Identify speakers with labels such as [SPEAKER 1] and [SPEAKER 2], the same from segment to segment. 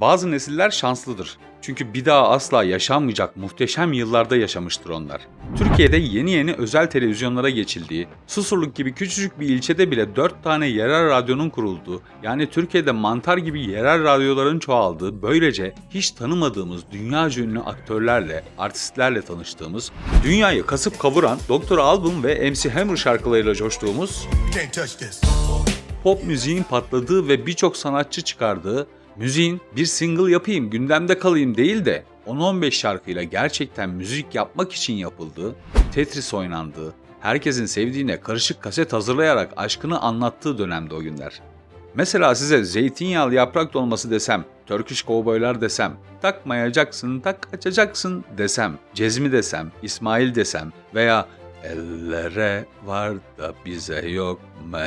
[SPEAKER 1] Bazı nesiller şanslıdır. Çünkü bir daha asla yaşanmayacak muhteşem yıllarda yaşamıştır onlar. Türkiye'de yeni yeni özel televizyonlara geçildiği, Susurluk gibi küçücük bir ilçede bile 4 tane yerel radyonun kurulduğu, yani Türkiye'de mantar gibi yerel radyoların çoğaldığı, böylece hiç tanımadığımız dünya ünlü aktörlerle, artistlerle tanıştığımız, dünyayı kasıp kavuran Dr. Album ve MC Hammer şarkılarıyla coştuğumuz, pop müziğin patladığı ve birçok sanatçı çıkardığı, müziğin bir single yapayım, gündemde kalayım değil de 10-15 şarkıyla gerçekten müzik yapmak için yapıldığı, Tetris oynandığı, herkesin sevdiğine karışık kaset hazırlayarak aşkını anlattığı dönemde o günler. Mesela size zeytinyağlı yaprak dolması desem, Turkish Cowboylar desem, takmayacaksın, tak açacaksın desem, Cezmi desem, İsmail desem veya ellere var da bize yok mu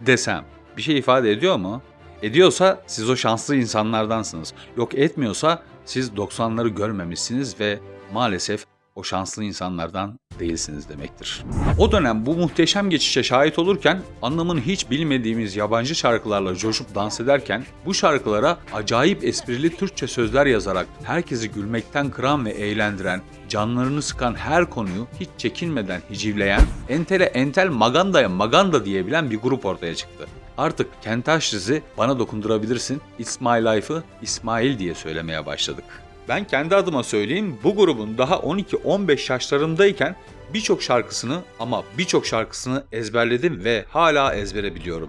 [SPEAKER 1] desem bir şey ifade ediyor mu? Ediyorsa siz o şanslı insanlardansınız. Yok etmiyorsa siz 90'ları görmemişsiniz ve maalesef o şanslı insanlardan değilsiniz demektir. O dönem bu muhteşem geçişe şahit olurken anlamını hiç bilmediğimiz yabancı şarkılarla coşup dans ederken bu şarkılara acayip esprili Türkçe sözler yazarak herkesi gülmekten kıran ve eğlendiren, canlarını sıkan her konuyu hiç çekinmeden hicivleyen, entele entel magandaya maganda diyebilen bir grup ortaya çıktı. Artık Kent Aşriz'i bana dokundurabilirsin, It's My Life'ı İsmail diye söylemeye başladık. Ben kendi adıma söyleyeyim bu grubun daha 12-15 yaşlarımdayken birçok şarkısını ama birçok şarkısını ezberledim ve hala ezbere biliyorum.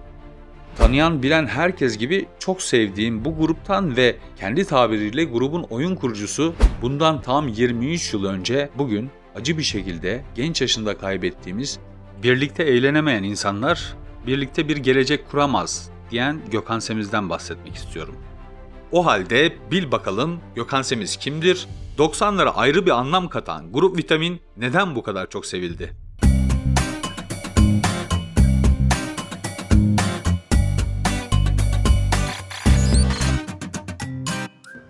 [SPEAKER 1] Tanıyan bilen herkes gibi çok sevdiğim bu gruptan ve kendi tabiriyle grubun oyun kurucusu bundan tam 23 yıl önce bugün acı bir şekilde genç yaşında kaybettiğimiz birlikte eğlenemeyen insanlar birlikte bir gelecek kuramaz diyen Gökhan Semiz'den bahsetmek istiyorum. O halde bil bakalım Gökhan Semiz kimdir? 90'lara ayrı bir anlam katan grup vitamin neden bu kadar çok sevildi?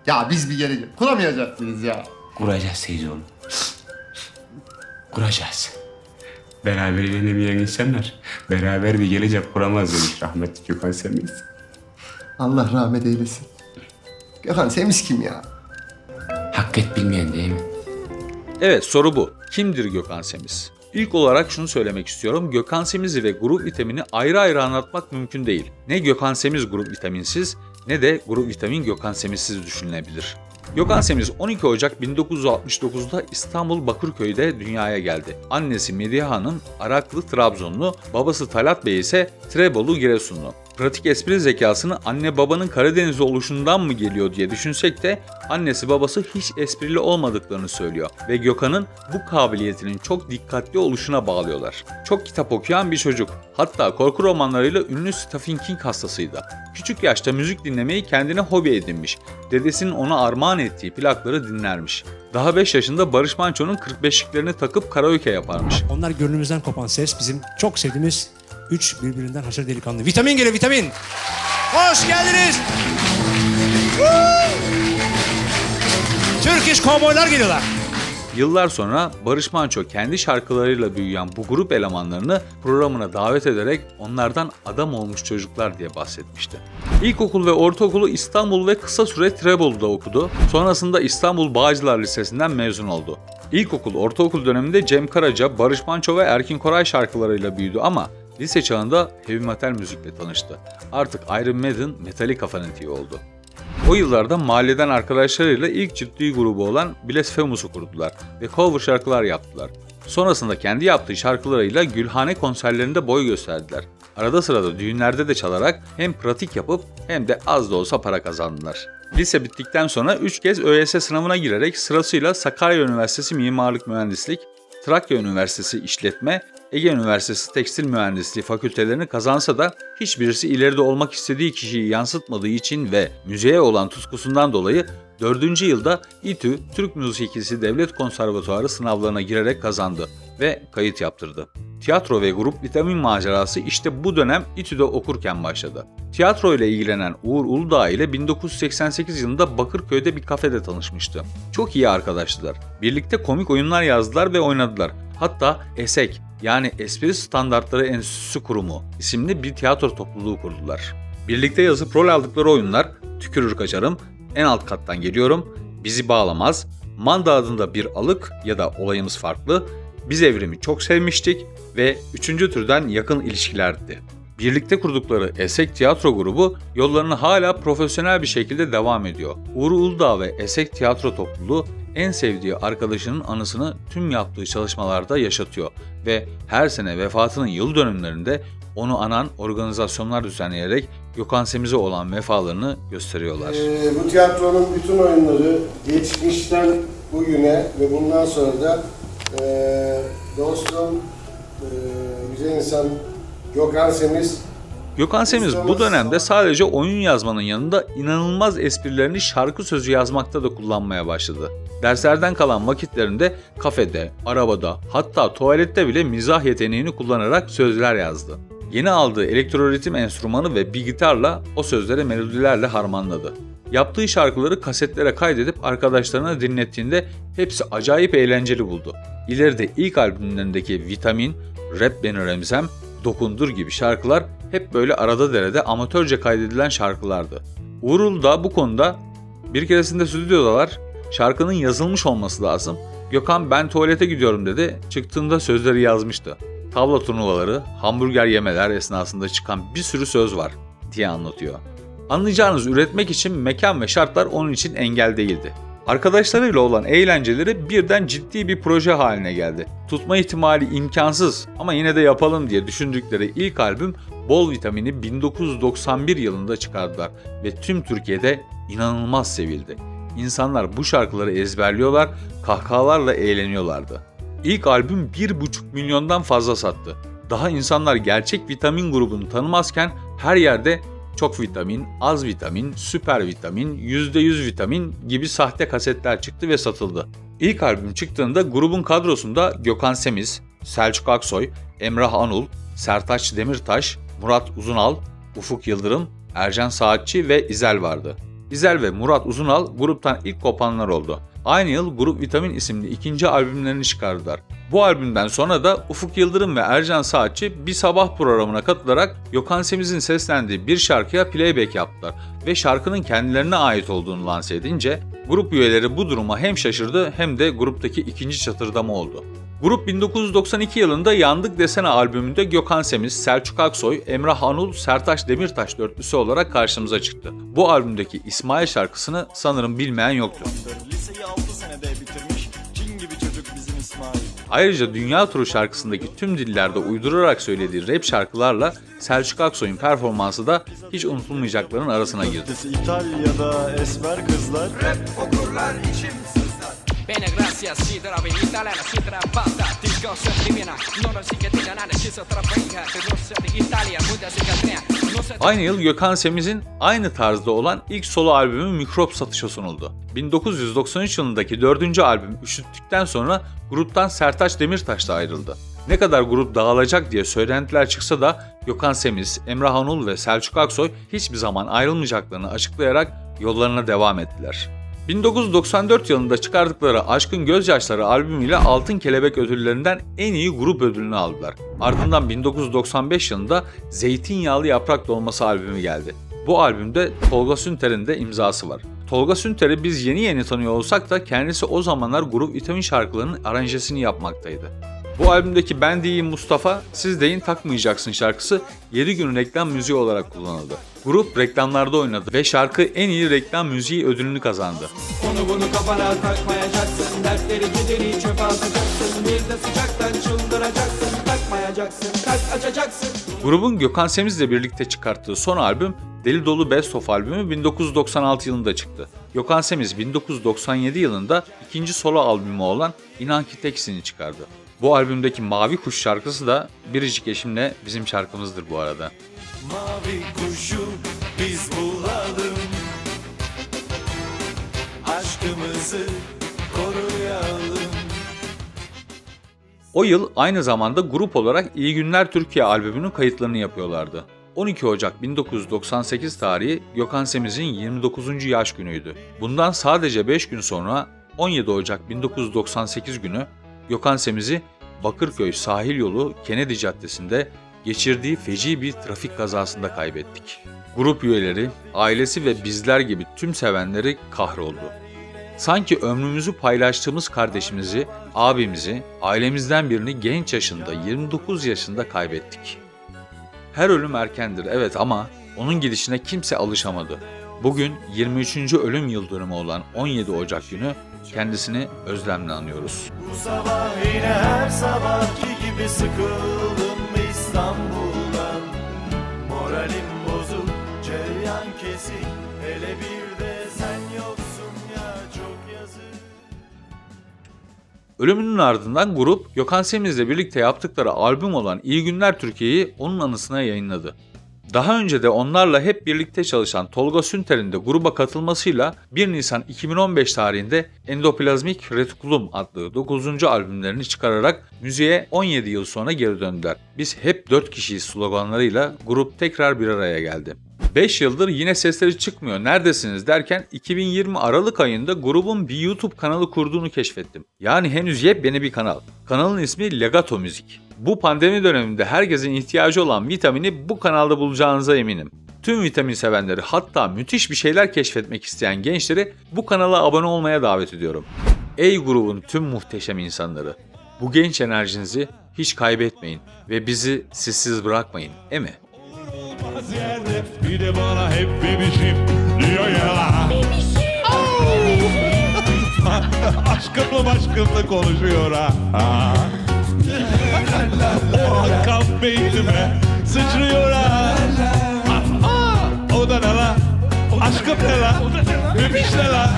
[SPEAKER 2] Ya biz bir gelecek kuramayacak mıyız ya?
[SPEAKER 3] Kuracağız Seyit oğlum. Kuracağız. Beraber eğlenemeyen insanlar beraber bir gelecek kuramaz demiş rahmetli Gökhan Semiz.
[SPEAKER 2] Allah rahmet eylesin. Gökhan Semiz kim ya?
[SPEAKER 3] Hak et bilmeyen değil mi?
[SPEAKER 1] Evet soru bu. Kimdir Gökhan Semiz? İlk olarak şunu söylemek istiyorum. Gökhan Semiz'i ve grup vitamini ayrı ayrı anlatmak mümkün değil. Ne Gökhan Semiz grup vitaminsiz ne de grup vitamin Gökhan Semizsiz düşünülebilir. Gökhan Semiz 12 Ocak 1969'da İstanbul Bakırköy'de dünyaya geldi. Annesi Medihe Hanım Araklı Trabzonlu, babası Talat Bey ise Trebolu Giresunlu. Pratik espri zekasını anne babanın Karadenizli oluşundan mı geliyor diye düşünsek de annesi babası hiç esprili olmadıklarını söylüyor ve Gökhan'ın bu kabiliyetinin çok dikkatli oluşuna bağlıyorlar. Çok kitap okuyan bir çocuk. Hatta korku romanlarıyla ünlü Stephen King hastasıydı. Küçük yaşta müzik dinlemeyi kendine hobi edinmiş. Dedesinin ona armağan ettiği plakları dinlermiş. Daha 5 yaşında Barış Manço'nun 45'liklerini takıp karaoke yaparmış.
[SPEAKER 4] Onlar gönlümüzden kopan ses bizim çok sevdiğimiz üç birbirinden haşır delikanlı. Vitamin geliyor vitamin. Hoş geldiniz. Woo! Turkish Cowboylar geliyorlar.
[SPEAKER 1] Yıllar sonra Barış Manço kendi şarkılarıyla büyüyen bu grup elemanlarını programına davet ederek onlardan adam olmuş çocuklar diye bahsetmişti. İlkokul ve ortaokulu İstanbul ve kısa süre Trebolu'da okudu. Sonrasında İstanbul Bağcılar Lisesi'nden mezun oldu. İlkokul, ortaokul döneminde Cem Karaca, Barış Manço ve Erkin Koray şarkılarıyla büyüdü ama lise çağında heavy metal müzikle tanıştı. Artık Iron Maiden, Metallica fanatiği oldu. O yıllarda mahalleden arkadaşlarıyla ilk ciddi grubu olan Blasphemous kurdular ve cover şarkılar yaptılar. Sonrasında kendi yaptığı şarkılarıyla Gülhane konserlerinde boy gösterdiler. Arada sırada düğünlerde de çalarak hem pratik yapıp hem de az da olsa para kazandılar. Lise bittikten sonra 3 kez ÖSS sınavına girerek sırasıyla Sakarya Üniversitesi Mimarlık Mühendislik, Trakya Üniversitesi İşletme, Ege Üniversitesi Tekstil Mühendisliği fakültelerini kazansa da hiçbirisi ileride olmak istediği kişiyi yansıtmadığı için ve müziğe olan tutkusundan dolayı 4. yılda İTÜ Türk Müzikisi Devlet Konservatuarı sınavlarına girerek kazandı ve kayıt yaptırdı. Tiyatro ve grup vitamin macerası işte bu dönem İTÜ'de okurken başladı. Tiyatro ile ilgilenen Uğur Uludağ ile 1988 yılında Bakırköy'de bir kafede tanışmıştı. Çok iyi arkadaştılar. Birlikte komik oyunlar yazdılar ve oynadılar. Hatta ESEK yani Espri Standartları Enstitüsü Kurumu isimli bir tiyatro topluluğu kurdular. Birlikte yazıp rol aldıkları oyunlar Tükürür Kaçarım, En Alt Kattan Geliyorum, Bizi Bağlamaz, Manda adında bir alık ya da olayımız farklı, Biz Evrimi çok sevmiştik ve üçüncü türden yakın ilişkilerdi. Birlikte kurdukları Esek Tiyatro grubu yollarını hala profesyonel bir şekilde devam ediyor. Uğur Uludağ ve Esek Tiyatro topluluğu en sevdiği arkadaşının anısını tüm yaptığı çalışmalarda yaşatıyor ve her sene vefatının yıl dönümlerinde onu anan organizasyonlar düzenleyerek Gökhan Semiz'e olan vefalarını gösteriyorlar.
[SPEAKER 5] Ee, bu tiyatronun bütün oyunları geçmişten bugüne ve bundan sonra da e, dostum, e, güzel insan Gökhan Semiz
[SPEAKER 1] Gökhan Semiz bu dönemde sadece oyun yazmanın yanında inanılmaz esprilerini şarkı sözü yazmakta da kullanmaya başladı. Derslerden kalan vakitlerinde kafede, arabada hatta tuvalette bile mizah yeteneğini kullanarak sözler yazdı. Yeni aldığı elektro ritim enstrümanı ve bir gitarla o sözleri melodilerle harmanladı. Yaptığı şarkıları kasetlere kaydedip arkadaşlarına dinlettiğinde hepsi acayip eğlenceli buldu. İleride ilk albümlerindeki Vitamin, Rap Beni Remzem, Dokundur gibi şarkılar hep böyle arada derede amatörce kaydedilen şarkılardı. Uğurul da bu konuda bir keresinde stüdyodalar şarkının yazılmış olması lazım. Gökhan ben tuvalete gidiyorum dedi. Çıktığında sözleri yazmıştı. Tavla turnuvaları, hamburger yemeler esnasında çıkan bir sürü söz var diye anlatıyor. Anlayacağınız üretmek için mekan ve şartlar onun için engel değildi. Arkadaşlarıyla olan eğlenceleri birden ciddi bir proje haline geldi. Tutma ihtimali imkansız ama yine de yapalım diye düşündükleri ilk albüm Bol Vitamini 1991 yılında çıkardılar ve tüm Türkiye'de inanılmaz sevildi. İnsanlar bu şarkıları ezberliyorlar, kahkahalarla eğleniyorlardı. İlk albüm 1,5 milyondan fazla sattı. Daha insanlar gerçek vitamin grubunu tanımazken her yerde çok vitamin, az vitamin, süper vitamin, %100 vitamin gibi sahte kasetler çıktı ve satıldı. İlk albüm çıktığında grubun kadrosunda Gökhan Semiz, Selçuk Aksoy, Emrah Anul, Sertaç Demirtaş, Murat Uzunal, Ufuk Yıldırım, Ercan Saatçi ve İzel vardı. İzel ve Murat Uzunal gruptan ilk kopanlar oldu. Aynı yıl Grup Vitamin isimli ikinci albümlerini çıkardılar. Bu albümden sonra da Ufuk Yıldırım ve Ercan Saatçi bir sabah programına katılarak Gökhan Semiz'in seslendiği bir şarkıya playback yaptılar ve şarkının kendilerine ait olduğunu lanse edince grup üyeleri bu duruma hem şaşırdı hem de gruptaki ikinci çatırdama oldu. Grup 1992 yılında Yandık Desene albümünde Gökhan Semiz, Selçuk Aksoy, Emrah Anul, Sertaç Demirtaş dörtlüsü olarak karşımıza çıktı. Bu albümdeki İsmail şarkısını sanırım bilmeyen yoktur.
[SPEAKER 6] Liseyi 6 senede bitirmiş Cin gibi çocuk bizim İsmail
[SPEAKER 1] Ayrıca Dünya Turu şarkısındaki tüm dillerde uydurarak söylediği rap şarkılarla Selçuk Aksoy'un performansı da hiç unutulmayacakların arasına girdi.
[SPEAKER 6] İtalya'da esmer kızlar
[SPEAKER 7] Bene, gracias, si te la venita, la si te la pasta, disco divina, no lo sigue tina, nada, si se trabaja, de Rusia, de Italia, muda cicatrina, no se
[SPEAKER 1] Aynı yıl Gökhan Semiz'in aynı tarzda olan ilk solo albümü Mikrop satışa sunuldu. 1993 yılındaki dördüncü albüm üşüttükten sonra gruptan Sertaç Demirtaş da ayrıldı. Ne kadar grup dağılacak diye söylentiler çıksa da Gökhan Semiz, Emrah Anul ve Selçuk Aksoy hiçbir zaman ayrılmayacaklarını açıklayarak yollarına devam ettiler. 1994 yılında çıkardıkları Aşkın Gözyaşları albümüyle Altın Kelebek ödüllerinden en iyi grup ödülünü aldılar. Ardından 1995 yılında Zeytinyağlı Yaprak Dolması albümü geldi. Bu albümde Tolga Sünter'in de imzası var. Tolga Sünter'i biz yeni yeni tanıyor olsak da kendisi o zamanlar grup vitamin şarkılarının aranjesini yapmaktaydı. Bu albümdeki Ben Değilim Mustafa, Siz Deyin Takmayacaksın şarkısı 7 gün reklam müziği olarak kullanıldı. Grup reklamlarda oynadı ve şarkı en iyi reklam müziği ödülünü kazandı.
[SPEAKER 8] Onu bunu kafana takmayacaksın Dertleri gideri çöpe atacaksın Bir de sıcaktan çıldıracaksın Takmayacaksın kalp açacaksın
[SPEAKER 1] Grubun Gökhan Semiz'le birlikte çıkarttığı son albüm Deli Dolu Best Of albümü 1996 yılında çıktı. Gökhan Semiz 1997 yılında ikinci solo albümü olan İnan Ki Teksin'i çıkardı. Bu albümdeki Mavi Kuş şarkısı da Biricik Eşim'le bizim şarkımızdır bu arada.
[SPEAKER 6] Mavi kuşu biz bulalım Aşkımızı koruyalım
[SPEAKER 1] O yıl aynı zamanda grup olarak İyi Günler Türkiye albümünün kayıtlarını yapıyorlardı. 12 Ocak 1998 tarihi Gökhan Semiz'in 29. yaş günüydü. Bundan sadece 5 gün sonra 17 Ocak 1998 günü Gökhan Semiz'i Bakırköy sahil yolu Kennedy Caddesi'nde geçirdiği feci bir trafik kazasında kaybettik. Grup üyeleri, ailesi ve bizler gibi tüm sevenleri kahroldu. Sanki ömrümüzü paylaştığımız kardeşimizi, abimizi, ailemizden birini genç yaşında 29 yaşında kaybettik. Her ölüm erkendir evet ama onun gidişine kimse alışamadı. Bugün 23. ölüm yıldönümü olan 17 Ocak günü kendisini özlemle anıyoruz.
[SPEAKER 9] Bu sabah yine her sabahki gibi sıkıldım İstanbul'dan Moralim bozuk, cereyan kesik Hele bir de sen yoksun ya çok yazık
[SPEAKER 1] Ölümünün ardından grup Gökhan Semiz'le birlikte yaptıkları albüm olan İyi Günler Türkiye'yi onun anısına yayınladı. Daha önce de onlarla hep birlikte çalışan Tolga Sünter'in de gruba katılmasıyla 1 Nisan 2015 tarihinde Endoplazmik Reticulum adlı 9. albümlerini çıkararak müziğe 17 yıl sonra geri döndüler. Biz hep 4 kişiyiz sloganlarıyla grup tekrar bir araya geldi. 5 yıldır yine sesleri çıkmıyor neredesiniz derken 2020 Aralık ayında grubun bir YouTube kanalı kurduğunu keşfettim. Yani henüz yepyeni bir kanal. Kanalın ismi Legato Müzik. Bu pandemi döneminde herkesin ihtiyacı olan vitamini bu kanalda bulacağınıza eminim. Tüm vitamin sevenleri hatta müthiş bir şeyler keşfetmek isteyen gençleri bu kanala abone olmaya davet ediyorum. Ey grubun tüm muhteşem insanları! Bu genç enerjinizi hiç kaybetmeyin ve bizi sizsiz bırakmayın, e mi?
[SPEAKER 10] olmaz Bir de bana hep bebişim diyor ya. Aşkımla başkımla konuşuyor ha. Ha. O hakkam beynime sıçrıyor ha. Aa, O da ne la? Aşkım ne la? Bebiş ne la?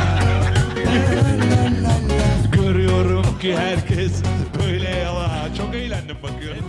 [SPEAKER 10] Görüyorum ki herkes böyle yala Çok eğlendim bakıyorum